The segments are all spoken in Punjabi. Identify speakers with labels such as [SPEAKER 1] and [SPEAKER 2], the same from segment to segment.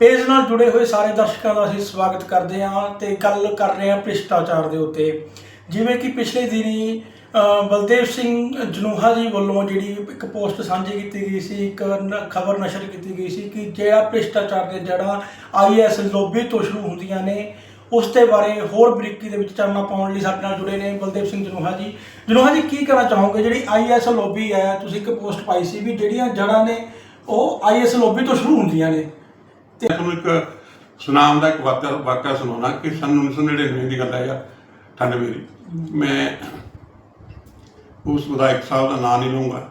[SPEAKER 1] ਪੇਜ ਨਾਲ ਜੁੜੇ ਹੋਏ ਸਾਰੇ ਦਰਸ਼ਕਾਂ ਦਾ ਅਸੀਂ ਸਵਾਗਤ ਕਰਦੇ ਹਾਂ ਤੇ ਗੱਲ ਕਰ ਰਹੇ ਹਾਂ ਭ੍ਰਿਸ਼ਟਾਚਾਰ ਦੇ ਉੱਤੇ। ਜਿਵੇਂ ਕਿ ਪਿਛਲੇ ਦਿਨੀ ਬਲਦੇਵ ਸਿੰਘ ਜਨੂਹਾ ਜੀ ਵੱਲੋਂ ਜਿਹੜੀ ਇੱਕ ਪੋਸਟ ਸਾਂਝੀ ਕੀਤੀ ਗਈ ਸੀ, ਇੱਕ ਖਬਰ ਨਸ਼ਰ ਕੀਤੀ ਗਈ ਸੀ ਕਿ ਜਿਹੜਾ ਭ੍ਰਿਸ਼ਟਾਚਾਰ ਦੇ ਜੜ੍ਹਾਂ ਆਈਐਸ ਲੋਬੀ ਤੋਂ ਸ਼ੁਰੂ ਹੁੰਦੀਆਂ ਨੇ, ਉਸ ਦੇ ਬਾਰੇ ਹੋਰ ਬਰੀਕੀ ਦੇ ਵਿੱਚ ਚਾਨਣਾ ਪਾਉਣ ਲਈ ਸਾਡੇ ਨਾਲ ਜੁੜੇ ਨੇ ਬਲਦੇਵ ਸਿੰਘ ਜਨੂਹਾ ਜੀ। ਜਨੂਹਾ ਜੀ, ਕੀ ਕਹਿਣਾ ਚਾਹੋਗੇ? ਜਿਹੜੀ ਆਈਐਸ ਲੋਬੀ ਹੈ, ਤੁਸੀਂ ਇੱਕ ਪੋਸਟ ਪਾਈ ਸੀ ਵੀ ਜਿਹੜੀਆਂ ਜੜ੍ਹਾਂ ਨੇ, ਉਹ ਆਈਐਸ ਲੋਬੀ ਤੋਂ ਸ਼ੁਰੂ ਹੁੰਦੀਆਂ ਨੇ।
[SPEAKER 2] ਤੇ ਤੁਹਾਨੂੰ ਇੱਕ ਸੁਨਾਮ ਦਾ ਇੱਕ ਵਾਕਿਆ ਵਾਕਿਆ ਸੁਣਾਉਣਾ ਕਿ ਸਨ 1999 ਦੀ ਗੱਲ ਹੈ ਯਾਰ 98 ਦੀ ਮੈਂ ਉਸ ਵਿਧਾਇਕ ਸਾਹਿਬ ਦਾ ਨਾਂ ਨਹੀਂ ਲਵਾਂਗਾ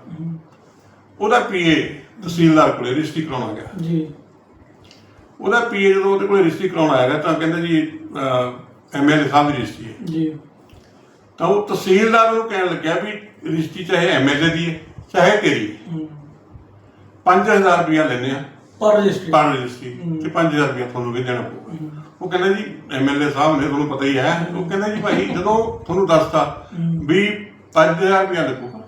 [SPEAKER 2] ਉਹਦਾ ਪੀਏ ਤਹਿਸੀਲਦਾਰ ਕੋਲੇ ਰਜਿਸਟਰੀ ਕਰਾਉਣਾ ਗਿਆ।
[SPEAKER 1] ਜੀ।
[SPEAKER 2] ਉਹਦਾ ਪੀਏ ਜਦੋਂ ਉਹਦੇ ਕੋਲੇ ਰਜਿਸਟਰੀ ਕਰਾਉਣ ਆਇਆ ਤਾਂ ਕਹਿੰਦਾ ਜੀ ਐਮਐਲਏ ਸਾਹਿਬ ਦੀ ਰਜਿਸਟਰੀ ਹੈ।
[SPEAKER 1] ਜੀ।
[SPEAKER 2] ਤਾਂ ਉਹ ਤਹਿਸੀਲਦਾਰ ਨੂੰ ਕਹਿਣ ਲੱਗਿਆ ਵੀ ਰਜਿਸਟਰੀ ਚਾਹੇ ਐਮਐਲਏ ਦੀ ਹੈ ਚਾਹੇ ਤੇਰੀ ਹੈ।
[SPEAKER 1] ਹਮ,
[SPEAKER 2] 5000 ਰੁਪਇਆ ਲੈਣੇ ਆ
[SPEAKER 1] ਪਰ ਰਜਿਸਟਰੀ
[SPEAKER 2] ਪਰ ਰਜਿਸਟਰੀ ਤੇ 5000 ਰੁਪਇਆ ਤੁਹਾਨੂੰ ਵੀ ਦੇਣਾ ਪਊਗਾ। ਉਹ ਕਹਿੰਦਾ ਜੀ ਐਮਐਲਏ ਸਾਹਿਬ ਨੇ ਤੁਹਾਨੂੰ ਪਤਾ ਹੀ ਹੈ। ਉਹ ਕਹਿੰਦਾ ਜੀ ਭਾਈ ਜਦੋਂ ਤੁਹਾਨੂੰ ਦੱਸਤਾ ਵੀ 5000 ਰੁਪਇਆ ਲੱਗੂਗਾ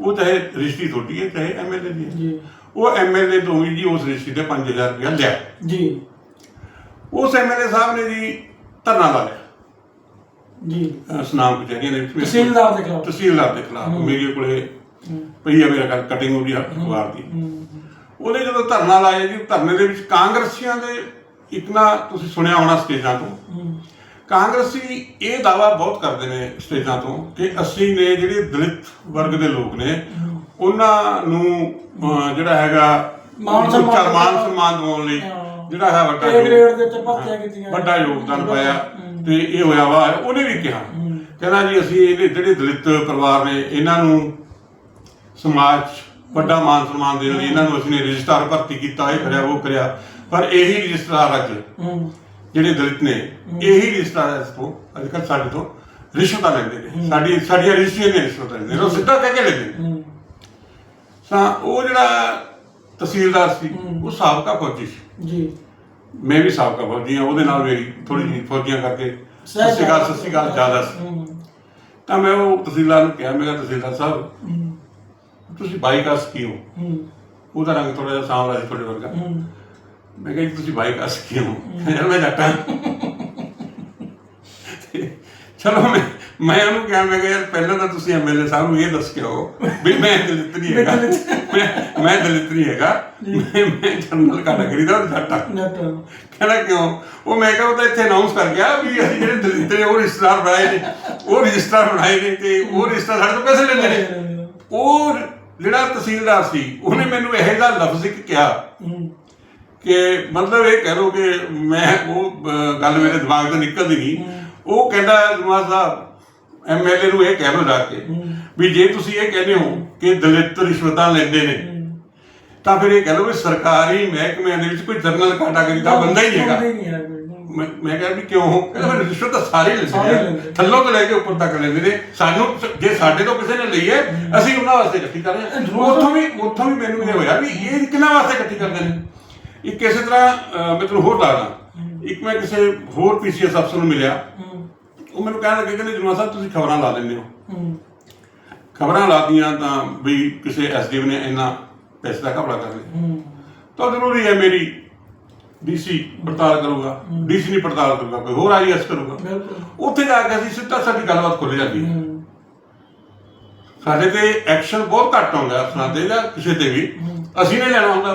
[SPEAKER 2] ਉਹ ਚਾਹੇ ਰਜਿਸਟਰੀ ਤੁਹਾਡੀ ਹੈ ਚਾਹੇ ਐਮਐਲਏ ਦੀ ਹੈ।
[SPEAKER 1] ਜੀ।
[SPEAKER 2] ਉਹ ਐਮਐਲਏ ਤੋਂ ਵੀ ਜੀ ਉਸ ਰਜਿਸਟਰੀ ਤੇ 5000 ਰੁਪਇਆ ਲਿਆ।
[SPEAKER 1] ਜੀ।
[SPEAKER 2] ਉਸ ਐਮਐਲਏ ਸਾਹਿਬ ਨੇ ਜੀ ਧਰਨਾ ਲਾ ਲਿਆ।
[SPEAKER 1] ਜੀ।
[SPEAKER 2] ਸੁਨਾਮ ਕਚਹਿਰੀਆਂ ਦੇ ਵਿੱਚ
[SPEAKER 1] ਤਹਿਸੀਲਦਾਰ ਦੇ ਖਿਲਾਫ।
[SPEAKER 2] ਤਹਿਸੀਲਦਾਰ ਦੇ ਖਿਲਾਫ। ਮੇਰੇ ਕੋਲੇ ਪਈ ਹੈ ਮੇਰਾ ਕਟਿੰਗ ਉਹਦੀ ਅਖਬਾਰ ਦੀ। ਉਹਨੇ ਜਦੋਂ ਧਰਨਾ ਲਾਇਆ ਜੀ ਧਰਨੇ ਦੇ ਵਿੱਚ ਕਾਂਗਰਸੀਆਂ ਦੇ ਇੱਕ ਨਾ ਤੁਸੀਂ ਸੁਣਿਆ ਹੋਣਾ ਸਟੇਜਾਂ ਤੋਂ ਕਾਂਗਰਸੀ ਇਹ ਦਾਵਾ ਬਹੁਤ ਕਰਦੇ ਨੇ ਸਟੇਜਾਂ ਤੋਂ ਕਿ ਅਸੀਂ ਨੇ ਜਿਹੜੇ ਦਲਿਤ ਵਰਗ ਦੇ ਲੋਕ ਨੇ ਉਹਨਾਂ ਨੂੰ ਜਿਹੜਾ ਹੈਗਾ
[SPEAKER 1] ਮਾਨ ਸਨਮਾਨ
[SPEAKER 2] ਮਾਨ ਸਨਮਾਨ ਦਿਵਾਉਣ ਲਈ। ਜਿਹੜਾ ਹੈ ਵੱਡਾ
[SPEAKER 1] grade ਦੇ ਉੱਤੇ ਭਰਤੀਆਂ ਕੀਤੀਆਂ।
[SPEAKER 2] ਵੱਡਾ ਯੋਗਦਾਨ ਪਾਇਆ। ਤੇ ਇਹ ਹੋਇਆ ਵਾ ਉਹਨੇ ਵੀ ਕਿਹਾ। ਕਹਿੰਦਾ ਜੀ ਅਸੀਂ ਇਹਦੇ ਜਿਹੜੇ ਦਲਿਤ ਪਰਿਵਾਰ ਨੇ ਇਹਨਾਂ ਨੂੰ ਸਮਾਜ ਵੱਡਾ ਮਾਨ ਸਨਮਾਨ ਦੇਣ ਲਈ ਇਹਨਾਂ ਨੂੰ ਅਸੀਂ ਨੇ ਰਜਿਸਟਰ ਭਰਤੀ ਕੀਤਾ ਇਹ ਕਰਿਆ ਉਹ ਕਰਿਆ। ਪਰ ਇਹੀ ਰਜਿਸਟਰਾਰ ਅੱਜ ਜਿਹੜੇ ਦਲਿਤ ਨੇ ਇਹੀ ਰਜਿਸਟਰਾਰ ਇਸ ਤੋਂ ਅੱਜ ਕੱਲ੍ਹ ਸਾਡੇ ਤੋਂ ਰਿਸ਼ਵਤਾਂ ਲੈਂਦੇ ਨੇ। ਸਾਡੀ ਸਾਡੀਆਂ ਰਜਿਸਟਰੀਆਂ ਦੀਆਂ ਰਿਸ਼ਵਤਾਂ ਲੈਂਦੇ ਨੇ। ਉਹ ਸਿੱਧਾ ਕਹਿ ਕੇ ਲੈਂਦੇ ਨੇ
[SPEAKER 1] ਹਮ,
[SPEAKER 2] ਤਾਂ ਉਹ ਜਿਹੜਾ ਤਹਿਸੀਲਦਾਰ ਸੀ ਉਹ ਸਾਬਕਾ ਫੌਜੀ ਸੀ।
[SPEAKER 1] ਜੀ।
[SPEAKER 2] ਮੈਂ ਵੀ ਸਾਬਕਾ ਫੌਜੀ ਹਾਂ ਉਹਦੇ ਨਾਲ ਮੇਰੀ ਥੋੜੀ ਜਿਹੀ ਫੌਜੀਆਂ ਕਰਕੇ
[SPEAKER 1] ਸਹਿਜ
[SPEAKER 2] ਸੱਸੀ ਗੱਲ ਸੱਸੀ ਗੱਲ ਜ਼ਿਆਦਾ ਸੀ। ਤਾਂ ਮੈਂ ਉਹ ਤਹਿਸੀਲਦਾਰ ਨੂੰ ਕਿਹਾ ਮੈਂ ਕਿਹਾ ਤਹਿਸੀਲਦਾਰ ਸਾਹਿਬ
[SPEAKER 1] ਤੁਸੀਂ
[SPEAKER 2] ਬਾਈਕਾਸ ਕੀ ਹੋ? ਉਹਦਾ ਰੰਗ ਥੋੜਾ ਜਿਹਾ ਸਾਂਵਲਾ ਸੀ ਤੁਹਾਡੇ ਵਰਗਾ।
[SPEAKER 1] ਹਮ,
[SPEAKER 2] ਮੈਂ ਕਿਹਾ ਜੀ ਤੁਸੀਂ ਬਾਈਕਾਸ ਕੀ ਹੋ? ਯਾਰ ਮੈਂ ਜੱਟ। ਹਾਂ ਚਲੋ ਮੈਂ ਮੈਂ ਉਹਨੂੰ ਕਿਹਾ ਮੈਂ ਕਿਹਾ ਯਾਰ ਪਹਿਲਾਂ ਤਾਂ ਤੁਸੀਂ ਐਮਐਲਏ ਸਾਹਿਬ ਨੂੰ ਇਹ ਦੱਸ ਕੇ ਆਓ ਵੀ ਮੈਂ ਦਲਿਤ ਨਹੀਂ ਹੈਗਾ। ਮੈਂ ਮੈਂ ਦਲਿਤ ਨਹੀਂ ਹੈਗਾ। ਮੈਂ ਮੈਂ ਜਨਰਲ ਕੈਟਾਗਰੀ ਦਾ ਜੱਟ ਹਾਂ। ਕਹਿੰਦਾ ਕਿਉਂ? ਉਹ ਮੈਂ ਕਿਹਾ ਉਹ ਤਾਂ ਇੱਥੇ ਅਨਾਉਂਸ ਕਰ ਗਿਆ ਵੀ ਅਸੀਂ ਜਿਹੜੇ ਦਲਿਤ ਨੇ ਉਹ ਰਜਿਸਟਰ ਬਣਾਏ ਨੇ। ਉਹ ਰਜਿਸਟਰ ਬਣਾਏ ਨੇ ਤੇ ਉਹ ਰਜਿਸਟਰ ਸਾਡੇ ਤੋਂ ਪੈਸੇ ਲੈਂਦੇ ਨੇ। ਉਹ ਜਿਹੜਾ ਤਹਿਸੀਲਦਾਰ ਸੀ ਉਹਨੇ ਮੈਨੂੰ ਇਹੋ ਜਿਹਾ ਲਫ਼ਜ਼ ਇੱਕ ਕਿਹਾ ਕਿ ਮਤਲਬ ਇਹ ਕਹਿ ਲਓ ਕਿ ਮੈਂ ਉਹ ਗੱਲ ਮੇਰੇ ਦਿਮਾਗ ਤੋਂ ਨਿਕਲਦੀ ਨਹੀਂ। ਉਹ ਕਹਿੰਦਾ ਜਮਾ ਸਾਹਿਬ ਐਮਐਲਏ ਨੂੰ ਇਹ ਕਹਿ ਲਓ ਜਾ ਕੇ ਵੀ ਜੇ ਤੁਸੀਂ ਇਹ ਕਹਿੰਦੇ ਹੋ ਕਿ ਦਲਿਤ ਰਿਸ਼ਵਤਾਂ ਲੈਂਦੇ ਨੇ ਤਾਂ ਫਿਰ ਇਹ ਕਹਿ ਲਓ ਵੀ ਸਰਕਾਰੀ ਮਹਿਕਮਿਆਂ ਦੇ ਵਿੱਚ ਕੋਈ ਜਨਰਲ ਕੈਟਾਗਰੀ ਦਾ ਬੰਦਾ ਹੀ ਨਹੀਂ ਹੈਗਾ। ਮੈਂ ਮੈਂ ਕਿਹਾ ਵੀ ਕਿਉਂ? ਕਹਿੰਦਾ ਫਿਰ ਰਿਸ਼ਵਤ ਤਾਂ ਸਾਰੇ ਲੈਂਦੇ
[SPEAKER 1] ਲੈਂਦੇ।
[SPEAKER 2] ਥੱਲੋਂ ਤੋਂ ਲੈ ਕੇ ਉੱਪਰ ਤੱਕ ਲੈਂਦੇ ਨੇ। ਸਾਨੂੰ ਜੇ ਸਾਡੇ ਤੋਂ ਕਿਸੇ ਨੇ ਲਈ ਹੈ ਅਸੀਂ ਉਹਨਾਂ ਵਾਸਤੇ ਇਕੱਠੀ ਕਰ ਰਹੇ ਹਾਂ। ਉੱਥੋਂ ਵੀ ਉੱਥੋਂ ਵੀ ਮੈਨੂੰ ਇਹ ਹੋਇਆ ਵੀ ਇਹ ਕਿਹਨਾਂ ਵਾਸਤੇ ਇਕੱਠੀ ਕਰਦੇ ਨੇ? ਇੱਕ ਇਸੇ ਤਰ੍ਹਾਂ ਮੈਂ ਤੁਹਾਨੂੰ ਹੋਰ ਦੱਸਦਾ। ਇੱਕ ਮੈਂ ਕਿਸੇ ਹੋਰ ਪੀਸੀਐਸ ਅਫਸਰ ਨੂੰ ਮਿਲਿਆ। ਉਹ ਮੈਨੂੰ ਕਹਿਣ ਲੱਗੇ ਕਹਿੰਦੇ ਜਨਵਾ ਸਾਹਿਬ ਤੁਸੀਂ ਖਬਰਾਂ ਲਾ ਦਿੰਦੇ ਹੋ। ਖਬਰਾਂ ਲਾਦੀਆਂ ਤਾਂ ਵੀ ਕਿਸੇ ਐਸਡੀਐਮ ਨੇ ਇੰਨਾ ਪੈਸੇ ਦਾ ਘਪਲਾ ਕਰ ਲਿਆ। ਤਾਂ ਜ਼ਰੂਰੀ ਹੈ ਮੇਰੀ ਡੀਸੀ ਪੜਤਾਲ ਕਰੂਗਾ ਡੀਸੀ ਨਹੀਂ ਪੜਤਾਲ ਕਰੂਗਾ ਕੋਈ ਹੋਰ ਆਈਐਸ ਕਰੂਗਾ। ਉੱਥੇ ਜਾ ਕੇ ਅਸੀਂ ਸਿੱਧਾ ਸਾਡੀ ਗੱਲਬਾਤ ਖੁੱਲ ਜਾਂਦੀ ਹੈ। ਸਾਡੇ ਤੇ ਐਕਸ਼ਨ ਬਹੁਤ ਘੱਟ ਅਫਸਰਾਂ ਤੇ ਜਾਂ ਕਿਸੇ ਤੇ ਵੀ। ਅਸੀਂ ਨੇ ਲੈਣਾ ਹੁੰਦਾ।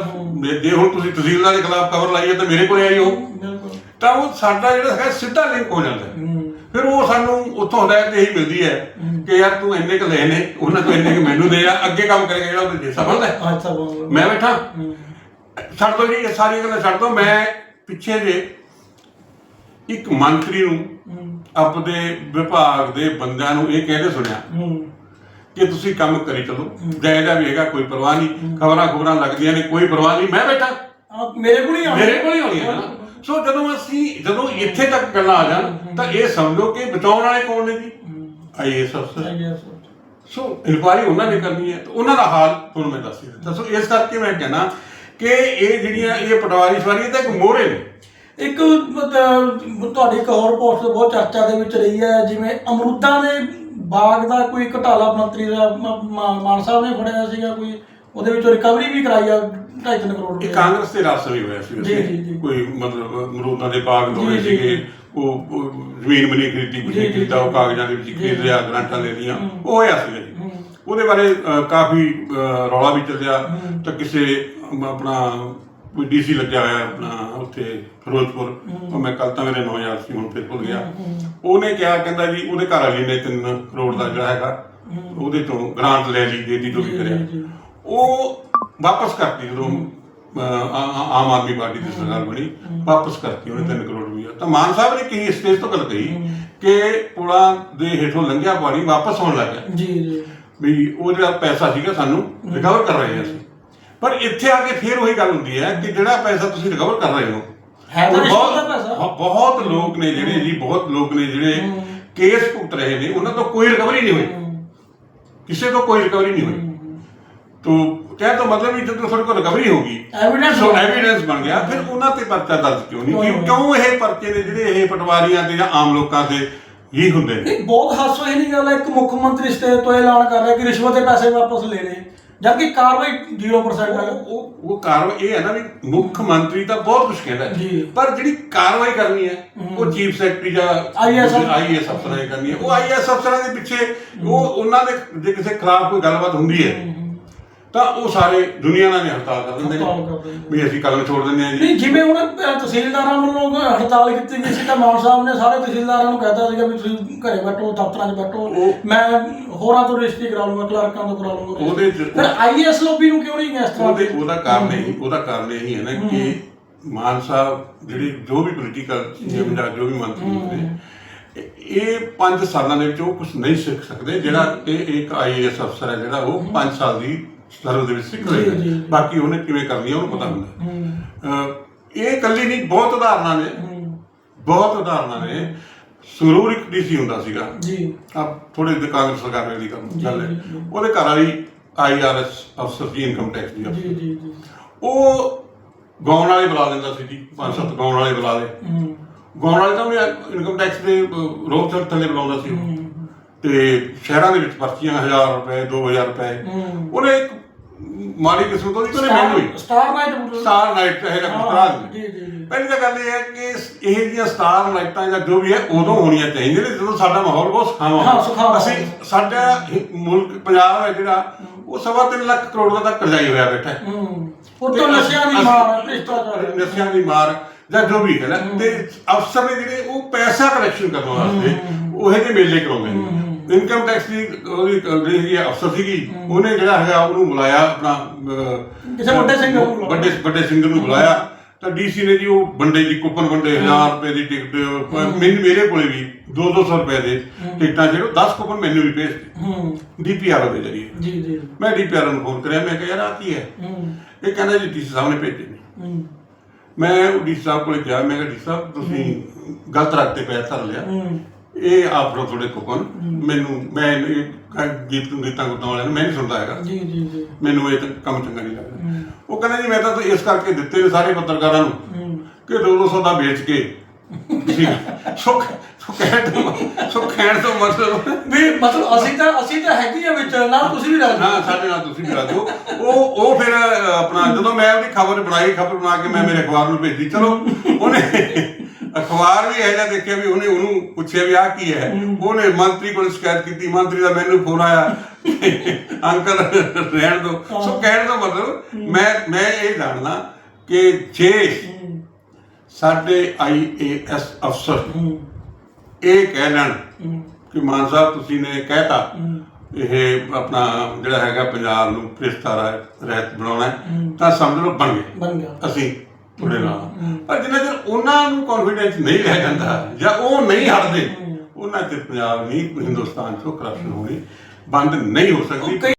[SPEAKER 2] ਜੇ- ਹੁਣ ਤੁਸੀਂ ਤਹਿਸੀਲਦਾਰ ਦੇ ਖਿਲਾਫ ਖਬਰ ਲਾਈ ਹੈ ਤਾਂ ਮੇਰੇ ਕੋਲ ਆਈ ਹੋ ਤਾਂ ਉਹ ਸਾਡਾ ਜਿਹੜਾ ਹੈਗਾ ਸਿੱਧਾ ਲਿੰਕ ਹੋ ਜਾਂਦਾ ਹੈ। ਫਿਰ ਉਹ ਸਾਨੂੰ ਉੱਥੋਂ ਹਦਾਇਤ ਇਹੀ ਮਿਲਦੀ ਹੈ ਕਿ ਯਾਰ ਤੂੰ ਇੰਨੇ ਕੁ ਲਏ ਨੇ ਉਹਨਾਂ ਤੋਂ ਇੰਨੇ ਕੁ ਮੈਨੂੰ ਦੇ ਆ ਅੱਗੇ ਕੰਮ ਕਰੇਗਾ ਜਿਹੜਾ ਉਹ ਦੇ ਸਫਲ ਹੈ।
[SPEAKER 1] ਅੱਛਾ ਬਹੁਤ
[SPEAKER 2] ਮੈਂ ਬੈਠਾ। ਛੱਡ ਦੋ ਜੀ ਇਹ ਸਾਰੀਆਂ ਗੱਲਾਂ ਛੱਡ ਦੋ। ਮੈਂ ਪਿੱਛੇ ਜੇ ਇੱਕ ਮੰਤਰੀ ਨੂੰ ਆਪਣੇ ਵਿਭਾਗ ਦੇ ਬੰਦਿਆਂ ਨੂੰ ਇਹ ਕਹਿੰਦੇ ਸੁਣਿਆ ਕਿ ਤੁਸੀਂ ਕੰਮ ਕਰੀ ਚਲੋ। ਜਾਇਦਾ ਵੀ ਹੈਗਾ ਕੋਈ ਪਰਵਾਹ ਨਹੀਂ। ਖਬਰਾਂ ਖਬਰਾਂ ਲੱਗਦੀਆਂ ਨੇ ਕੋਈ ਪਰਵਾਹ ਨਹੀਂ। ਮੈਂ ਬੈਠਾ।
[SPEAKER 1] ਮੇਰੇ ਕੋਲ ਹੀ ਆਉਂਦੇ
[SPEAKER 2] ਮੇਰੇ ਕੋਲ ਹੀ ਆਉਂਦੀਆਂ ਨਾ। ਸੋ ਜਦੋਂ ਅਸੀਂ ਜਦੋਂ ਇੱਥੇ ਤੱਕ ਗੱਲਾਂ ਆ ਜਾਣ ਤਾਂ ਇਹ ਸਮਝੋ ਕਿ ਬਚਾਉਣ ਵਾਲੇ ਕੌਣ ਨੇ ਜੀ? ਆਈਐਸ ਅਫਸਰ। ਸੋ ਇਨਕੁਆਰੀ ਉਹਨਾਂ ਨੇ ਕਰਨੀ ਹੈ। ਤੇ ਉਹਨਾਂ ਦਾ ਹਾਲ ਤੁਹਾਨੂੰ ਮੈਂ ਦੱਸ ਹੀ ਦਿੱਤਾ। ਸੋ ਇਸ ਕਰਕੇ ਮੈਂ ਕਹਿਣਾ ਕਿ ਇਹ ਜਿਹੜੀਆਂ ਇਹ ਪਟਵਾਰੀ ਸਵਾਰੀ ਤਾਂ ਇੱਕ ਮੋਹਰੇ ਨੇ
[SPEAKER 1] ਇੱਕ ਤੁਹਾਡੀ ਇੱਕ ਹੋਰ ਪੋਸਟ ਬਹੁਤ ਚਰਚਾ ਦੇ ਵਿੱਚ ਰਹੀ ਹੈ ਜਿਵੇਂ ਅਮਰੂਦਾਂ ਦੇ ਬਾਗ ਦਾ ਕੋਈ ਘਟਾਲਾ ਮੰਤਰੀ ਦਾ ਮਾਨ ਸਾਹਿਬ ਨੇ ਫੜਿਆ ਸੀਗਾ ਕੋਈ ਉਹਦੇ ਵਿੱਚੋਂ ਰਿਕਵਰੀ ਵੀ ਕਰਾਈ ਆ 2.5 ਕਰੋੜ ਰੁਪਏ
[SPEAKER 2] ਕਾਂਗਰਸ ਦੇ ਰਾਜ ਸਮੇਂ ਹੋਇਆ ਸੀ
[SPEAKER 1] ਜੀ। ਜੀ।
[SPEAKER 2] ਕੋਈ ਮਤਲਬ ਅਮਰੂਦਾਂ ਦੇ ਬਾਗ
[SPEAKER 1] ਜੀ,
[SPEAKER 2] ਸੀਗੇ। ਉਹ ਜ਼ਮੀਨ ਬਣੀ ਖਰੀਦੀ ਕੁਝ ਕੀਤਾ ਉਹ। ਕਾਗਜ਼ਾਂ ਦੇ ਵਿੱਚ ਖਰੀਦ। ਲਿਆ ਗ੍ਰਾਂਟਾਂ ਲੈ ਲਈਆਂ
[SPEAKER 1] ਹੂੰ।
[SPEAKER 2] ਉਹ ਹੋਇਆ ਸੀ। ਉਹਦੇ ਬਾਰੇ ਕਾਫੀ ਰੌਲਾ ਵੀ ਚੱਲਿਆ। ਤਾਂ ਕਿਸੇ ਆਪਣਾ ਕੋਈ ਡੀਸੀ ਲੱਗਿਆ ਹੋਇਆ ਆਪਣਾ ਉੱਥੇ ਫਿਰੋਜ਼ਪੁਰ। ਉਹ ਮੈਂ ਕੱਲ ਤਾਂ ਮੇਰੇ 9000 ਸੀ ਹੁਣ ਫਿਰ ਭੁੱਲ ਗਿਆ। ਉਹਨੇ ਕਿਹਾ ਕਹਿੰਦਾ ਜੀ ਉਹਦੇ ਘਰ ਵਾਲੀ ਨੇ 3 ਕਰੋੜ ਦਾ ਜਿਹੜਾ ਹੈਗਾ ਉਹਦੇ ਤੋਂ ਗ੍ਰਾਂਟ ਲੈ ਲਈ ਦੇ ਦੀ ਜੋ ਵੀ ਕਰਿਆ। ਉਹ ਵਾਪਸ ਕਰਤੀ ਜਦੋਂ ਆ- ਆ- ਆਮ ਆਦਮੀ ਪਾਰਟੀ ਦੀ ਸਰਕਾਰ ਬਣੀ ਵਾਪਸ ਕਰਤੀ ਉਹਨੇ 3 ਕਰੋੜ ਰੁਪਈਆ। ਤਾਂ ਮਾਨ ਸਾਹਿਬ ਨੇ ਕੀ ਸਟੇਜ ਤੋਂ ਗੱਲ ਕਹੀ ਕਿ ਪੁਲਾਂ ਦੇ ਹੇਠੋਂ ਲੰਘਿਆ ਪਾਣੀ ਵਾਪਸ ਆਉਣ ਲੱਗਾ
[SPEAKER 1] ਜੀ ਜੀ।
[SPEAKER 2] ਵੀ ਉਹ ਜਿਹੜਾ ਪੈਸਾ ਸੀਗਾ ਸਾਨੂੰ ਰਿਕਵਰ ਕਰ ਰਹੇ ਹਾਂ ਅਸੀਂ। ਪਰ ਇੱਥੇ ਆ ਕੇ ਫੇਰ ਉਹੀ ਗੱਲ ਹੁੰਦੀ ਹੈ ਕਿ ਜਿਹੜਾ ਪੈਸਾ ਤੁਸੀਂ ਰਿਕਵਰ ਕਰ ਰਹੇ ਹੋ
[SPEAKER 1] ਹੈ ਤਾਂ
[SPEAKER 2] ਉਹ
[SPEAKER 1] ਰਿਸ਼ਵਤ
[SPEAKER 2] ਬਹੁਤ-
[SPEAKER 1] ਦਾ ਪੈਸਾ।
[SPEAKER 2] ਬਹੁਤ- ਬਹੁਤ ਲੋਕ ਨੇ ਜਿਹੜੇ ਜੀ ਬਹੁਤ ਲੋਕ ਨੇ ਜਿਹੜੇ
[SPEAKER 1] ਹੂੰ।
[SPEAKER 2] ਕੇਸ ਭੁਗਤ ਰਹੇ ਨੇ ਉਹਨਾਂ ਤੋਂ ਕੋਈ ਰਿਕਵਰੀ ਨਹੀਂ ਹੋਈ। ਕਿਸੇ ਤੋਂ ਕੋਈ ਰਿਕਵਰੀ ਨਹੀਂ ਹੋਈ। ਤੋ ਕਹਿ ਤੋਂ ਮਤਲਬ ਵੀ ਜਦੋਂ ਤੁਹਾਡੇ ਕੋਲ ਰਿਕਵਰੀ ਹੋਗੀ
[SPEAKER 1] Evidence
[SPEAKER 2] ਸੋ
[SPEAKER 1] ਬਣ ਗਿਆ।
[SPEAKER 2] ਐਵੀਡੈਂਸ ਬਣ ਗਿਆ ਫਿਰ ਉਹਨਾਂ ਤੇ ਪਰਚਾ ਦਰਜ ਕਿਉਂ ਨਹੀਂ?
[SPEAKER 1] ਕਿਉਂ
[SPEAKER 2] ਕਿਉਂ- ਇਹ ਪਰਚੇ ਨੇ ਜਿਹੜੇ ਇਹ ਪਟਵਾਰੀਆਂ ਤੇ ਜਾਂ ਆਮ ਲੋਕਾਂ ਤੇ ਹੀ ਹੁੰਦੇ ਨੇ?
[SPEAKER 1] ਬਹੁਤ ਹਾਸੋ ਇਹ ਨਹੀਂ ਗੱਲ ਹੈ ਇੱਕ ਮੁੱਖ ਮੰਤਰੀ ਸਟੇਜ ਤੋਂ ਐਲਾਨ ਕਰ ਰਿਹਾ ਕਿ ਰਿਸ਼ਵਤ ਦੇ ਪੈਸੇ ਵਾਪਸ ਲੈ ਲਏ ਜਦਕਿ ਕਾਰਵਾਈ 0% ਹੈ
[SPEAKER 2] ਉਹ ਉਹ ਉਹ ਕਾਰਵਾਈ ਇਹ ਹੈ ਨਾ ਵੀ ਮੁੱਖ ਮੰਤਰੀ ਤਾਂ ਬਹੁਤ ਕੁਝ ਕਹਿੰਦਾ ਹੈ। ਪਰ ਜਿਹੜੀ ਕਾਰਵਾਈ ਕਰਨੀ ਹੈ ਉਹ ਚੀਫ ਸੈਕਟਰੀ ਜਾਂ
[SPEAKER 1] IAS ਅਫਸਰ-
[SPEAKER 2] ਆਈਐਸ ਅਫਸਰਾਂ ਨੇ ਕਰਨੀ ਹੈ। ਉਹ ਆਈਐਸ ਅਫਸਰਾਂ ਦੇ ਪਿੱਛੇ ਉਹ ਉਹਨਾਂ ਦੇ ਜੇ ਕਿਸੇ ਖਿਲਾਫ ਕੋਈ ਗੱਲਬਾਤ ਹੁੰਦੀ ਹੈ। ਤਾਂ ਉਹ ਸਾਰੇ ਦੁਨੀਆ ਨਾਲ ਹੜਤਾਲ ਕਰ ਦਿੰਦੇ
[SPEAKER 1] ਹੜਤਾਲ
[SPEAKER 2] ਨੇ
[SPEAKER 1] ਕਰ ਦਿੰਦੇ।
[SPEAKER 2] ਵੀ ਅਸੀਂ ਕਲਮ ਛੋੜ ਦਿੰਦੇ ਹਾਂ ਜੀ।
[SPEAKER 1] ਨਹੀਂ ਜਿਵੇਂ ਹੁਣ ਅਹ, ਤਹਿਸੀਲਦਾਰਾਂ ਵੱਲੋਂ ਹੜਤਾਲ ਕੀਤੀ ਗਈ ਸੀ ਤਾਂ ਮਾਨ ਸਾਹਿਬ ਨੇ ਸਾਰੇ ਤਹਿਸੀਲਦਾਰਾਂ ਨੂੰ ਕਹਿਤਾ ਸੀਗਾ ਵੀ ਤੁਸੀਂ ਘਰੇ ਬੈਠੋ ਦਫ਼ਤਰਾਂ 'ਚ ਬੈਠੋ।
[SPEAKER 2] ਉਹ-
[SPEAKER 1] ਮੈਂ ਹੋਰਾਂ ਤੋਂ ਰਜਿਸਟਰੀ ਕਰਾ ਲੂੰਗਾ ਕਲਰਕਾਂ ਤੋਂ ਕਰਾ ਲੂੰਗਾ।
[SPEAKER 2] ਉਹਦੇ 'ਚ-
[SPEAKER 1] ਫਿਰ ਆਈਐਸ ਲੋਬੀ ਨੂੰ ਕਿਉਂ ਨਹੀਂ ਇਸ ਤਰ੍ਹਾਂ
[SPEAKER 2] ਉਹਦੇ
[SPEAKER 1] ਦੇ-
[SPEAKER 2] ਉਹਦਾ ਕਾਰਨ ਇਹ ਉਹਦਾ ਕਾਰਨ ਇਹ ਹੈ ਨਾ ਕਿ ਮਾਨ ਸਾਹਿਬ ਜਿਹੜੇ ਜੋ ਵੀ ਪੋਲੀਟੀਕਲ ਜਾਂ। ਜੋ ਵੀ ਮੰਤਰੀ ਹੁੰਦੇ ਨੇ ਇਹ- ਇਹ 5 ਸਾਲਾਂ ਦੇ ਵਿੱਚ ਉਹ ਕੁਝ ਨਹੀਂ ਸਿੱਖ ਸਕਦੇ। ਜਿਹੜਾ ਇਹ ਇੱਕ ਆਈਏਐਸ ਅਫਸਰ ਹੈ ਜਿਹੜਾ ਉਹ 5 ਸਾਲ ਦੀ ਸਰਵ ਦੇ ਵਿੱਚ ਸਿੱਖ ਰਿਹਾ
[SPEAKER 1] ਜੀ, ਜੀ।
[SPEAKER 2] ਬਾਕੀ ਉਹਨੇ ਕਿਵੇਂ ਕਰਨੀ ਹੈ ਉਹਨੂੰ ਪਤਾ ਹੁੰਦਾ।
[SPEAKER 1] ਹੂੰ
[SPEAKER 2] ਅਹ ਇਹ ਇਕੱਲੀ ਨਹੀਂ ਬਹੁਤ ਉਦਾਹਰਨਾਂ ਨੇ।
[SPEAKER 1] ਹੂੰ।
[SPEAKER 2] ਬਹੁਤ ਉਦਾਹਰਨਾਂ ਨੇ। ਸਰੂਰ ਇੱਕ ਡੀਸੀ ਹੁੰਦਾ ਸੀਗਾ।
[SPEAKER 1] ਜੀ।
[SPEAKER 2] ਆ ਥੋੜੇ ਦੇ ਕਾਂਗਰਸ ਸਰਕਾਰ ਵੇਲੇ ਦੀ ਗੱਲ
[SPEAKER 1] ਜੀ,
[SPEAKER 2] ਗੱਲ ਹੈ।
[SPEAKER 1] ਜੀ।
[SPEAKER 2] ਉਹਦੇ ਘਰ ਵਾਲੀ ਆਈਆਰਐਸ ਅਫਸਰ ਸੀ ਇਨਕਮ ਟੈਕਸ ਦੀ ਅਫਸਰ
[SPEAKER 1] ਜੀ ਜੀ ਜੀ।
[SPEAKER 2] ਉਹ ਗਾਉਣ ਵਾਲੇ ਬੁਲਾ ਲੈਂਦਾ ਸੀ ਜੀ। ਪੰਜ ਸੱਤ ਗਾਉਣ ਵਾਲੇ ਬੁਲਾ ਲਏ
[SPEAKER 1] ਹੂੰ।
[SPEAKER 2] ਗਾਉਣ ਵਾਲੇ ਤਾਂ ਉਹਨੇ ਇਨਕਮ ਟੈਕਸ ਦੇ ਰੋਕ ਥੱਲੇ ਥੱਲੇ ਬੁਲਾਉਂਦਾ ਸੀ। ਉਹ।
[SPEAKER 1] ਹੂੰ।
[SPEAKER 2] ਤੇ ਸ਼ਹਿਰਾਂ ਦੇ ਵਿੱਚ ਪਰਚੀਆਂ 1000 ਰੁਪਏ 2000 ਰੁਪਏ।
[SPEAKER 1] ਹੂੰ।
[SPEAKER 2] ਉਹਨੇ ਇੱਕ ਮਾੜੀ ਕਿਸਮਤ ਉਹਦੀ ਕੋਲੇ ਮੈਨੂੰ ਹੋਈ
[SPEAKER 1] ਸਟਾਰ ਨਾਈਟ
[SPEAKER 2] ਸਟਾਰ ਨਾਈਟ ਹੈ
[SPEAKER 1] ਹਾਂ, ਜੀ। ਜੀ ਜੀ
[SPEAKER 2] ਪਹਿਲੀ ਤਾਂ ਗੱਲ ਇਹ ਹੈ ਕਿ ਇਹ ਜਿਹੀਆਂ ਸਟਾਰ ਨਾਈਟਾਂ ਜਾਂ ਜੋ ਵੀ ਹੈ ਉਦੋਂ ਹੋਣੀਆਂ ਚਾਹੀਦੀਆਂ ਨੇ ਜਦੋਂ ਸਾਡਾ ਮਾਹੌਲ ਬਹੁਤ ਸੁਖਾਵਾਂ
[SPEAKER 1] ਹਾਂ,
[SPEAKER 2] ਅਸੀਂ ਸਾਡਾ ਮੁਲਕ ਪੰਜਾਬ ਹੈ ਜਿਹੜਾ ਉਹ ਸਵਾ ਤਿੰਨ ਲੱਖ ਕਰੋੜ ਦਾ ਤਾਂ ਕਰਜ਼ਾਈ ਹੋਇਆ ਬੈਠਾ ਹੈ।
[SPEAKER 1] ਹੂੰ। ਉਹ ਤੋਂ ਨਸ਼ਿਆਂ ਦੀ ਮਾਰ ਭ੍ਰਿਸ਼ਟਾਚਾਰ
[SPEAKER 2] ਨਸ਼ਿਆਂ ਦੀ ਮਾਰ ਜਾਂ ਜੋ ਵੀ ਹੈ ਨਾ। ਤੇ ਅਫਸਰ ਨੇ ਜਿਹੜੇ ਉਹ ਪੈਸਾ ਕਲੈਕਸ਼ਨ ਕਰਨ ਵਾਸਤੇ ਉਹ ਜਿਹੇ ਮੇਲੇ ਕਰਾਉਂਦੇ ਨੇ। ਇਨਕਮ ਟੈਕਸ ਦੀ ਉਹਦੀ ਜਿਹੜੀ ਹੈਗੀ ਆ ਅਫਸਰ ਸੀਗੀ ਉਹਨੇ ਜਿਹੜਾ ਹੈਗਾ ਉਹਨੂੰ ਬੁਲਾਇਆ ਆਪਣਾ
[SPEAKER 1] ਕਿਸੇ ਵੱਡੇ singer ਨੂੰ।
[SPEAKER 2] ਵੱਡੇ ਵੱਡੇ ਸਿੰਗਰ ਨੂੰ ਬੁਲਾਇਆ। ਤਾਂ ਡੀਸੀ ਨੇ ਜੀ ਉਹ ਵੰਡੇ ਜੀ ਕੂਪਨ ਵੰਡੇ 1000 ਰੁਪਏ ਦੀ ਟਿਕਟ ਮੈਨੂੰ ਮੇਰੇ ਕੋਲੇ ਵੀ 2-200 ਰੁਪਏ ਦੇ ਟਿਕਟਾਂ ਜਿਹੜੇ 10 ਕੂਪਨ ਮੈਨੂੰ ਵੀ ਭੇਜਦੇ
[SPEAKER 1] ਹੂੰ।
[SPEAKER 2] ਡੀਪੀਆਰ ਦੇ ਜਰੀਏ।
[SPEAKER 1] ਜੀ ਜੀ
[SPEAKER 2] ਮੈਂ ਡੀਪੀਆਰ ਨੂੰ ਫੋਨ ਕਰਿਆ ਮੈਂ ਕਿਹਾ ਯਾਰ ਆ ਕੀ ਹੈ? ਇਹ ਕਹਿੰਦਾ ਜੀ ਡੀਸੀ ਸਾਹਿਬ ਨੇ ਭੇਜੇ ਨੇ। ਮੈਂ ਉਹ ਡੀ ਸਾਹਿਬ ਕੋਲ ਗਿਆ ਮੈਂ ਕਿਹਾ ਡੀ ਸਾਹਿਬ ਤੁਸੀਂ ਗਲਤ ਰੱਖ ਤੇ ਪੈਰ ਧਰ ਲਿਆ। ਇਹ ਆਪਰੋ ਥੋੜੇ ਕੋਪਨ ਮੈਨੂੰ ਮੈਂ ਇਹ ਗੀਤ ਗੀਤਾਂ ਗੁੱਤਾਂ ਵਾਲਿਆਂ ਨੂੰ ਮੈਂ ਨਹੀਂ ਸੁਣਦਾ ਹੈਗਾ।
[SPEAKER 1] ਜੀ ਜੀ ਜੀ।
[SPEAKER 2] ਮੈਨੂੰ ਇਹ ਕੰਮ ਚੰਗਾ ਨਹੀਂ ਲੱਗਦਾ। ਉਹ ਕਹਿੰਦਾ ਜੀ ਮੈਂ ਤਾਂ ਇਸ ਕਰਕੇ ਦਿੱਤੇ ਨੇ ਸਾਰੇ ਪੱਤਰਕਾਰਾਂ ਨੂੰ ਕਿ 200 ਦਾ ਵੇਚ ਕੇ। ਸੁੱਖ ਸੁੱਖ ਕਹਿਣ ਤੋਂ ਸੁੱਖ ਕਹਿਣ ਤੋਂ ਮਤਲਬ।
[SPEAKER 1] ਵੀ ਮਤਲਬ ਅਸੀਂ ਤਾਂ ਅਸੀਂ ਤਾਂ ਹੈਗੀ ਆ ਵਿੱਚ ਨਾਲ ਤੁਸੀਂ ਵੀ ਰੱਖ
[SPEAKER 2] ਹਾਂ ਸਾਡੇ ਨਾਲ ਤੁਸੀਂ ਵੀ ਦਿਓ। ਉਹ ਉਹ ਫਿਰ ਆਪਣਾ ਜਦੋਂ ਮੈਂ ਉਹਦੀ ਖਬਰ ਬਣਾਈ ਖਬਰ ਬਣਾ ਕੇ ਮੈਂ ਮੇਰੇ ਅਖਬਾਰ ਨੂੰ ਭੇਜੀ। ਚਲੋ ਉਹਨੇ ਅਖਬਾਰ ਵੀ ਇਹ ਜਿਹਾ ਦੇਖਿਆ ਵੀ ਉਹਨੇ ਉਹਨੂੰ ਪੁੱਛਿਆ ਵੀ ਆ ਕੀ ਹੈ। ਉਹਨੇ ਮੰਤਰੀ ਕੋਲ ਸ਼ਿਕਾਇਤ ਕੀਤੀ ਮੰਤਰੀ ਦਾ ਮੈਨੂੰ ਫੋਨ ਆਇਆ। ਅੰਕਲ ਰਹਿਣ ਦੋ ਸੋ ਕਹਿਣ ਦਾ ਮਤਲਬ ਮੈਂ ਮੈਂ ਇਹ ਜਾਣਦਾ ਕਿ ਜੇ ਸਾਡੇ ਆਈਏਐਸ ਅਫਸਰ ਇਹ ਕਹਿ ਲੈਣ ਕਿ ਮਾਨ ਸਾਹਿਬ ਤੁਸੀਂ ਨੇ ਕਹਿਤਾ ਇਹ ਆਪਣਾ ਜਿਹੜਾ ਹੈਗਾ ਪੰਜਾਬ ਨੂੰ ਭ੍ਰਿਸ਼ਟਾ ਰਹਿਤ ਬਣਾਉਣਾ ਤਾਂ ਸਮਝ ਲਓ ਬਣ ਗਏ।
[SPEAKER 1] ਬਣ ਗਿਆ।
[SPEAKER 2] ਅਸੀਂ ਤੁਹਾਡੇ ਨਾਲ। ਪਰ ਜਿੰਨਾ ਚਿਰ ਉਹਨਾਂ ਨੂੰ ਕੌਨਫੀਡੈਂਸ ਨਹੀਂ ਲੈ ਜਾਂਦਾ ਜਾਂ ਉਹ ਨਹੀਂ ਹਟਦੇ ਉਹਨਾਂ ਚਿਰ ਪੰਜਾਬ ਨਹੀਂ ਹਿੰਦੁਸਤਾਨ ਚੋਂ ਕਰਪਸ਼ਨ ਹੋਣੀ ਬੰਦ ਨਹੀਂ ਹੋ ਸਕਦੀ।